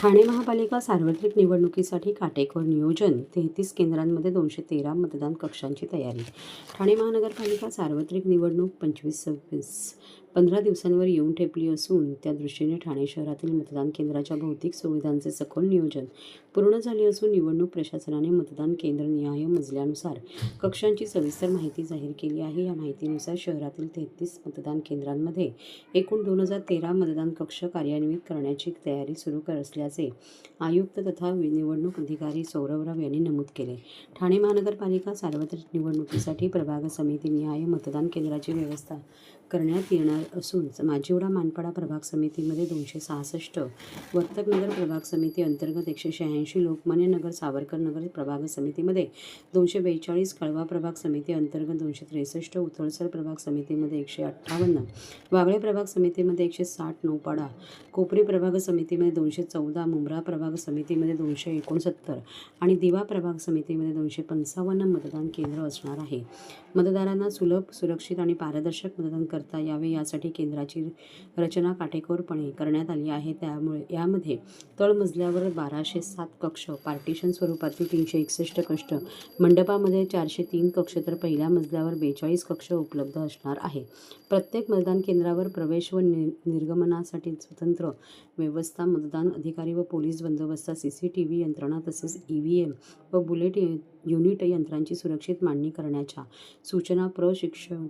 ठाणे महापालिका सार्वत्रिक निवडणुकीसाठी काटेकोर नियोजन तेहतीस केंद्रांमध्ये दोनशे तेरा मतदान कक्षांची तयारी. ठाणे महानगरपालिका सार्वत्रिक निवडणूक पंचवीस सव्वीस पंधरा दिवसांवर येऊन ठेपली असून त्या दृष्टीने ठाणे शहरातील मतदान केंद्राच्या भौतिक सुविधांचे सखोल नियोजन पूर्ण झाले असून निवडणूक प्रशासनाने मतदान केंद्रनिहाय मजल्यानुसार कक्षांची सविस्तर माहिती जाहीर केली आहे. या माहितीनुसार शहरातील तेहतीस मतदान केंद्रांमध्ये एकूण दोन हजार तेरा मतदान कक्ष कार्यान्वित करण्याची तयारी सुरू कर असल्याचे आयुक्त तथा निवडणूक अधिकारी सौरवराव यांनी नमूद केले. ठाणे महानगरपालिका सार्वत्रिक निवडणुकीसाठी प्रभाग समितीनिहाय मतदान केंद्राची व्यवस्था करण्यात येणार असून माजिवडा मानपाडा प्रभाग समितीमध्ये दोनशे सहासष्ट वर्तकनगर प्रभाग समिती अंतर्गत एकशे शहाऐंशी लोकमान्य नगर सावरकर नगर प्रभाग समितीमध्ये दोनशे बेचाळीस कळवा प्रभाग समिती अंतर्गत दोनशे त्रेसष्ट उथळसर प्रभाग समितीमध्ये एकशे अठ्ठावन्न वागळे प्रभाग समितीमध्ये एकशे साठ नौपाडा कोपरी प्रभाग समितीमध्ये दोनशे चौदा मुंब्रा प्रभाग समितीमध्ये दोनशे एकोणसत्तर आणि दिवा प्रभाग समितीमध्ये दोनशे पंचावन्न मतदान केंद्र असणार आहे. मतदारांना सुलभ सुरक्षित आणि पारदर्शक मतदान करता यावे याच यासाठी केंद्राची रचना काटेकोरपणे करण्यात आली आहे. त्यामुळे यामध्ये तळमजल्यावर बाराशे सात कक्ष पार्टिशन स्वरूपातील तीनशे एकसष्ट कक्ष मंडपामध्ये चारशे तीन कक्ष तर पहिल्या मजल्यावर बेचाळीस कक्ष उपलब्ध असणार आहे. प्रत्येक मतदान केंद्रावर प्रवेश व नि निर्गमनासाठी स्वतंत्र व्यवस्था मतदान अधिकारी व पोलीस बंदोबस्तात सी सी टी व्ही यंत्रणा तसेच ई व्ही एम व बुलेट युनिट यंत्रांची सुरक्षित मांडणी करण्याच्या सूचना प्रशिक्षण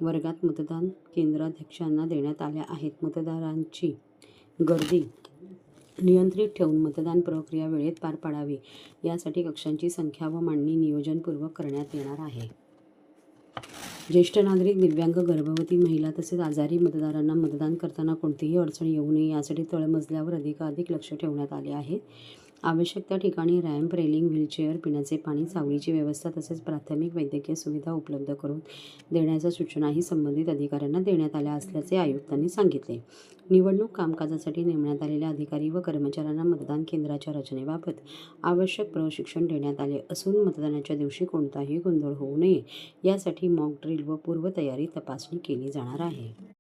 वर्गात मतदान केंद्राध्यक्षांना देण्यात आल्या आहेत. मतदारांची गर्दी नियंत्रित ठेवून मतदान प्रक्रिया वेळेत पार पाडावी यासाठी कक्षांची संख्या व मांडणी नियोजनपूर्वक करण्यात येणार आहे. ज्येष्ठ नागरिक दिव्यांग गर्भवती महिला तसेच आजारी मतदारांना मतदान करताना कोणतीही अडचण येऊ नये यासाठी तळमजल्यावर अधिकाधिक लक्ष ठेवण्यात आले आहे. आवश्यक त्या ठिकाणी रॅम्प रेलिंग व्हीलचेअर पिण्याचे पाणी सावलीची व्यवस्था तसेच प्राथमिक वैद्यकीय सुविधा उपलब्ध करून देण्याच्या सूचनाही संबंधित अधिकाऱ्यांना देण्यात आल्या असल्याचे आयुक्तांनी सांगितले. निवडणूक कामकाजासाठी नेमण्यात आलेल्या अधिकारी व कर्मचाऱ्यांना मतदान केंद्राच्या रचनेबाबत आवश्यक प्रशिक्षण देण्यात आले असून मतदानाच्या दिवशी कोणताही गोंधळ होऊ नये. यासाठी मॉक ड्रिल व पूर्वतयारी तपासणी केली जाणार आहे.